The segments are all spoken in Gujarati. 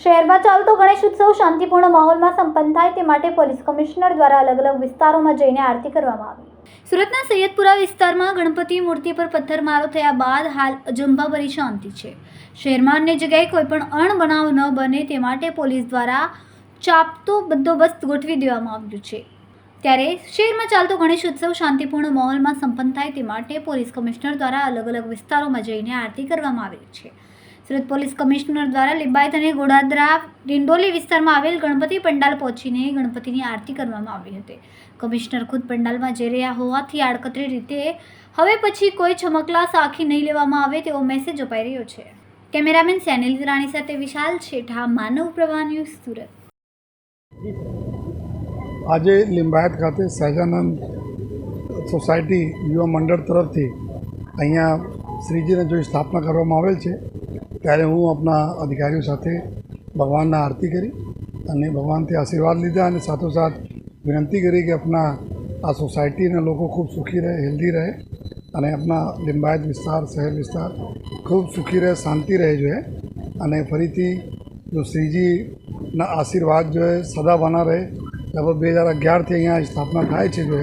શહેરમાં ચાલતો ગણેશ ઉત્સવ શાંતિપૂર્ણ માહોલમાં સંપન્ન થાય તે માટે પોલીસ કમિશનર દ્વારા અલગ અલગ વિસ્તારોમાં જઈને આરતી કરવામાં આવી. સુરતના સૈયદપુરા વિસ્તારમાં ગણપતિ મૂર્તિ પર પથ્થરમારો થયા બાદ હાલ અજંભાભરી શાંતિ છે. શહેરમાં અન્ય જગ્યાએ કોઈ પણ અણબનાવ ન બને તે માટે પોલીસ દ્વારા ચાપતો બંદોબસ્ત ગોઠવી દેવામાં આવ્યું છે. ત્યારે શહેરમાં ચાલતો ગણેશ ઉત્સવ શાંતિપૂર્ણ માહોલમાં સંપન્ન થાય તે માટે પોલીસ કમિશનર દ્વારા અલગ અલગ વિસ્તારોમાં જઈને આરતી કરવામાં આવી છે. સુરત પોલીસ કમિશનર દ્વારા લિંબાયત અને ગોડાદરા, ડિંડોલી વિસ્તારમાં આવેલ ગણપતિ પંડાલ પહોંચીને ગણપતિની આરતી કરવામાં આવી હતી. કમિશનર ખુદ પંડાલમાં જઈ રહ્યા હોવાથી આડકતરી રીતે હવે પછી કોઈ છમકલા સાખી નહીં લેવામાં આવે તેવો મેસેજ અપાઈ રહ્યો છે. કેમેરામેન સેનિલ રાણી સાથે વિશાલ છેઠા માનવ પ્રવાહ ન્યૂઝ સુરત. આજે લિંબાયત ખાતે સહજાનંદ સોસાયટી યુવા મંડળ તરફથી અહીંયા શ્રીજીને જો સ્થાપના કરવામાં આવેલ છે, ત્યારે હું આપણા અધિકારીઓ સાથે ભગવાનના આરતી કરી અને ભગવાનથી આશીર્વાદ લીધા અને સાથોસાથ વિનંતી કરી કે આપણા આ સોસાયટીના લોકો ખૂબ સુખી રહે, હેલ્ધી રહે અને આપણા લિંબાયત વિસ્તાર, શહેર વિસ્તાર ખૂબ સુખી રહે, શાંતિ રહે જોઈએ અને ફરીથી જો શ્રીજીના આશીર્વાદ જો સદા બના રહે લગભગ બે હજાર અગિયારથી અહીંયા સ્થાપના થાય છે જો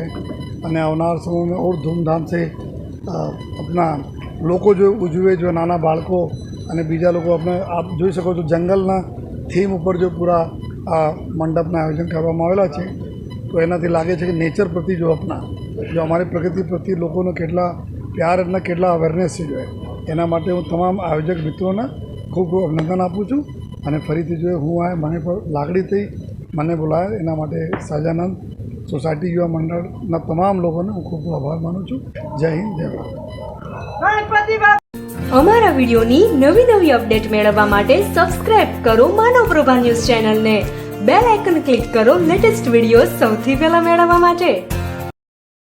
અને આવનાર સમયમાં ઓર ધૂમધામથી આપણા લોકો જો ઉજવે જો નાના બાળકો અને બીજા લોકો આપણે આપ જોઈ શકો છો જંગલના થીમ ઉપર જો પૂરા આ મંડપના આયોજન કરવામાં આવેલા છે તો એનાથી લાગે છે કે નેચર પ્રત્યે જો આપણા જો અમારી પ્રકૃતિ પ્રત્યે લોકોનો કેટલા પ્યાર અને કેટલા અવેરનેસ છે જોઈએ એના માટે હું તમામ આયોજક મિત્રોને ખૂબ ખૂબ અભિનંદન આપું છું અને ફરીથી જોઈએ હું આ મને પણ લાગણી થઈ મને બોલાયા એના માટે સાજાનંદ સોસાયટી યુવા મંડળના તમામ લોકોને હું ખૂબ આભાર માનું છું. જય હિન્દ, જય ભારત. અમારા વિડીયોની નવી નવી અપડેટ મેળવવા માટે સબસ્ક્રાઇબ કરો માનવ પ્રભા ન્યૂઝ ચેનલને. બેલ આઇકન ક્લિક કરો લેટેસ્ટ વીડિયો સૌથી પહેલા મેળવવા માટે.